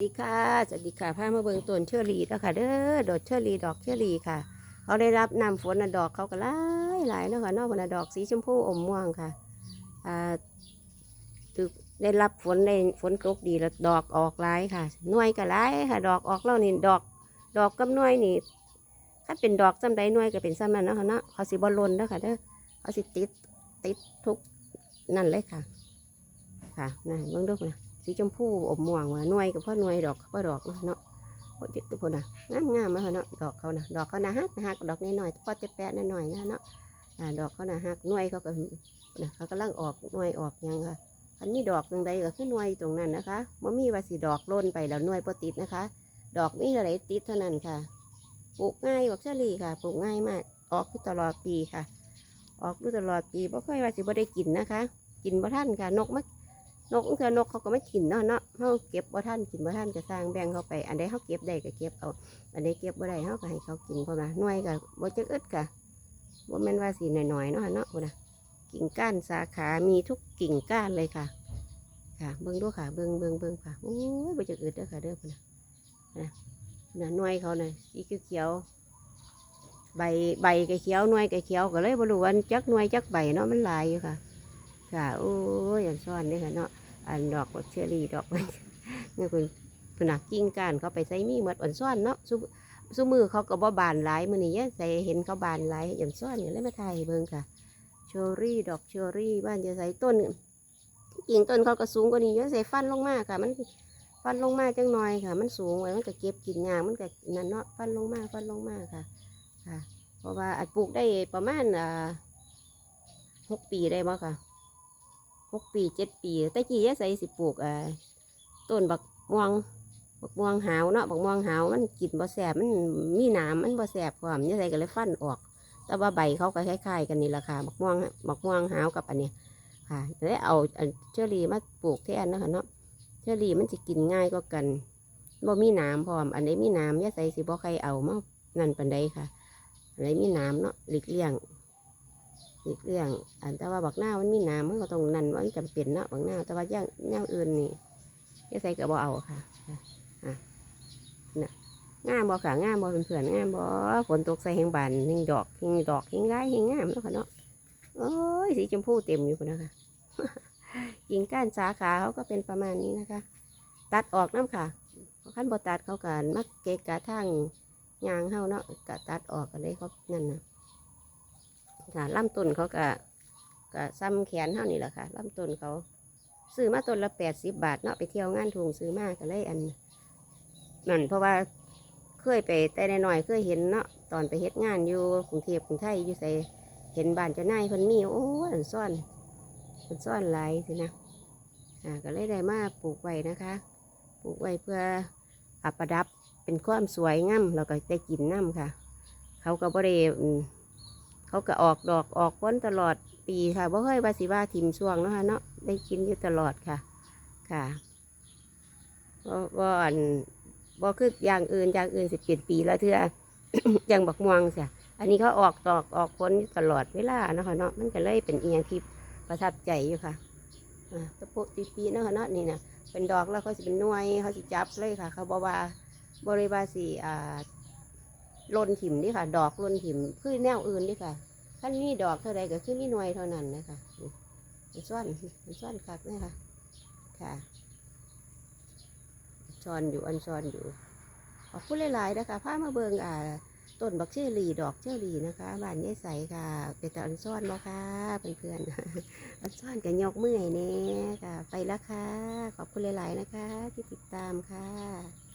สวัสดีค่ะสวัสดีค่ะพามาเบิงต้นเชอรี่แล้วค่ะเด้อดอกเชอรี่ดอกเชอรี่ค่ะเขาได้รับน้ำฝนดอกเขาก็หลายหลายเนาะค่ะนอกพนนดอกสีชมพูอมม่วงค่ะอ่าตึกได้รับฝนได้ฝนตกดีแล้วดอกออกหลายค่ะหน่วยก็หลายค่ะ ดอกออกแล้วนี่ดอกดอกกับหน่วยนี่ถ้าเป็นดอกซ้ำใดหน่วยก็เป็นซ้ำนั้นเนาะค่ะเนาะเขาสิบอลลนเด้อค่ะเด้อเขาสิติดติดทุกนั่นเลยค่ะ ค่ะนั่เบิ่งดูนะ สีชมพูอมม่วงว่าหน่วยกับพ่อหน่วยดอกกับพ่อดอกเนาะโอ้ยทุกคนนะงามงามมาเนาะดอกเขานะดอกเขานะฮักฮักดอกน้อยๆพ่อจะแปะน้อยๆนะเนาะอ่าดอกเขานะฮักหน่วยเขาก็นะเขากำลังออกหน่วยออกยังค่ะอันนี้ดอกตรงใดก็คือหน่วยตรงนั้นนะคะมันมีว่าสีดอกล่นไปแล้วหน่วยพอติดนะคะ ดอกมีอะไรติดเท่านั้นค่ะปลูกง่ายบอกเชอรี่ค่ะปลูกง่ายมากออกดูตลอดปีค่ะ ออกดูตลอดปีเพราะค่อยว่าสิบ่ได้กินนะคะ กินบ่ท่านค่ะ นกมัก นกเถื่อนกเขาก็ไม่กินเนาะเนาะเขาเก็บบ่ท่านกินบ่ท่านก็สร้างแบ่งเขาไป อันใดเขาเก็บได้ก็เก็บเอา อันใดเก็บบ่ได้เขาก็ให้เขากินเพราะว่าหน่วยก็บ่จักอึดกะบ่แม่นว่าสิหน่อยๆเนาะเนาะพุ่นน่ะกิ่งก้านสาขา มีทุกกิ่งก้านเลยค่ะ ค่ะ เบิ่งดูค่ะ เบิ่งเบิ่งเบิ่งค่ะ โอ้ยบ่จักอึดเด้อค่ะเด้อพุ่นน่ะนะพุ่นะหน่วยเขาน่ะสีเขียวใบใบก็เขียวหน่วยก็เขียวก็เลยบ่รู้ว่าจักหน่วยจักใบเนาะมันลายอยู่ค่ะ ค่ะ โอ้ยอย่างซ่อนเด้ค่ะเนาะ อันดอกเชอรี่ดอกนี่คุณผนักกิ้งก้านเขาไปใส่มีหมดอ่อนซ่อนเนาะซุซุมือเขาก็บ่บานหลายมือนี้ใส่เห็นเขาบานหลายอย่างซ่อนอย่างเลยมาถ่ายเบิ่งค่ะเชอรี่ดอกเชอรี่บ้านจะใส่ต้นกิ่งต้นเขาก็สูงกว่านี้เยอะใส่ฟันลงมาค่ะ มันฟันลงมาจังหน่อยค่ะ มันสูงไว้มันก็เก็บกินยางมันก็นั่นเนาะฟันลงมาฟันลงมาค่ะค่ะ เพราะว่าอาจปลูกได้ประมาณอ่าหกปีได้บ่ค่ะ หกปีเจ็ดปีแต่กี้ยใส่สิปลูกอ่าต้นบักม่วงบักม่วงหาวเนาะบักม่วงหาวมันกินบ่แสบมันมีหนามมันบ่แสบความยะใส่ก็เลยฟันออก แต่ว่าใบเขาก็คล้ายๆกันนี่แหละค่ะบักม่วงบักม่วงหาวกับอันนี้ค่ะแล้วเอาเชอรี่มาปลูกแทนนะคะเนาะเชอรี่มันจะกินง่ายก็กันบ่มีหนามพร้อม อันไหนมีหนามยะใส่สิบ่ใครเอามานั่นปันใดค่ะอันไหนมีหนามเนาะหลีกเลี่ยง อีกเรื่อง อันแต่ว่าบักหน้ามันมีน้ำมันก็ต้องนั่นว่ามันจำเป็นเนาะบักหน้าแต่ว่าย่างย่างอื่นนี่ยาใส่ก็บ่เอาค่ะค่ะอะน่ะงามบ่ค่ะงามบ่เพื่อนๆงามบ่ฝนตกใส่แหงบานแหงดอกแหงดอกแหิงร้ายหิงงามเนาะค่ะเนาะโอ้ยสีชมพูเต็มอยู่พุ่นะคะกิ่งก้านสาขาเขาก็เป็นประมาณนี้นะคะ ตัดออกน้ำค่ะขั้นบ่ตัดเขากันมักเกะกะทางยางเฮาเนาะกะตัดออกกันเลยเขานั่นนะ ค่ะลำต้นเขาก็ก็ซ้ำแขนเท่านี้แหละค่ะลำต้นเขาซื้อมาต้นละแปดสิบบาทเนาะไปเที่ยวงานถุงซื้อมากก็เลยอันนั่นเพราะว่าเคยไปแต่น้อยเคยเห็นเนาะตอนไปเฮ็ดงานอยู่กรุงเทพกรุงไทยอยู่ใส่เห็นบ้านจ้านายเพิ่นมีโอ้ยอันซ่อนอันซ่อนหลายสินะอ่าก็เลยได้มาปลูกไว้นะคะ ปลูกไว้เพื่ออัประดับเป็นความสวยงามแล้วก็ได้กินน้ำค่ะ เขาก็บริเเขาก็ออกดอกออกผลตลอดปีค่ะบ่เคยว่าสิว่าทิมช่วงเนาะค่ะเนาะได้กินอยู่ตลอดค่ะ ค่ะบ่บ่อันบ่คืออย่างอื่นอย่างอื่นสิเปลี่ยนปีและเทื่ออย่างบักม่วงเสียอันนี้เขาออกดอกออกผลอยู่ตลอดเวลาเนาะคะเนาะมันก็เลยเป็นเอียงที่ประทับใจอยู่ค่ะตะปุตีปีเนาะคะเนาะนี่นะเป็นดอกแล้วเขาสิเป็นน่วยเขาสิจับเลยค่ะ เขาบอกว่าบริวาสีอ่า ลนถิ่มนี่ค่ะ ดอกลนถิ่มคือแนวอื่นนี่ค่ะท่านมีดอกเท่าใดก็คือมีหน่วยเท่านั้นนะคะนี่มันซ่อนมันซ่อนคักนะคะค่ะซ่อนอยู่อันซ่อนอยู่ขอบคุณหลายๆนะคะพามาเบิงอ่าต้นบักเชอรี่ดอกเชอรี่นะคะบ้านยายใสค่ะเป็นแต่อันซ่อนบ่ค่ะเพื่อนๆอันซ่อนกับยกมือให้เนี่ยค่ะ ไปแล้วค่ะ ขอบคุณหลายๆนะคะ ที่ติดตามค่ะ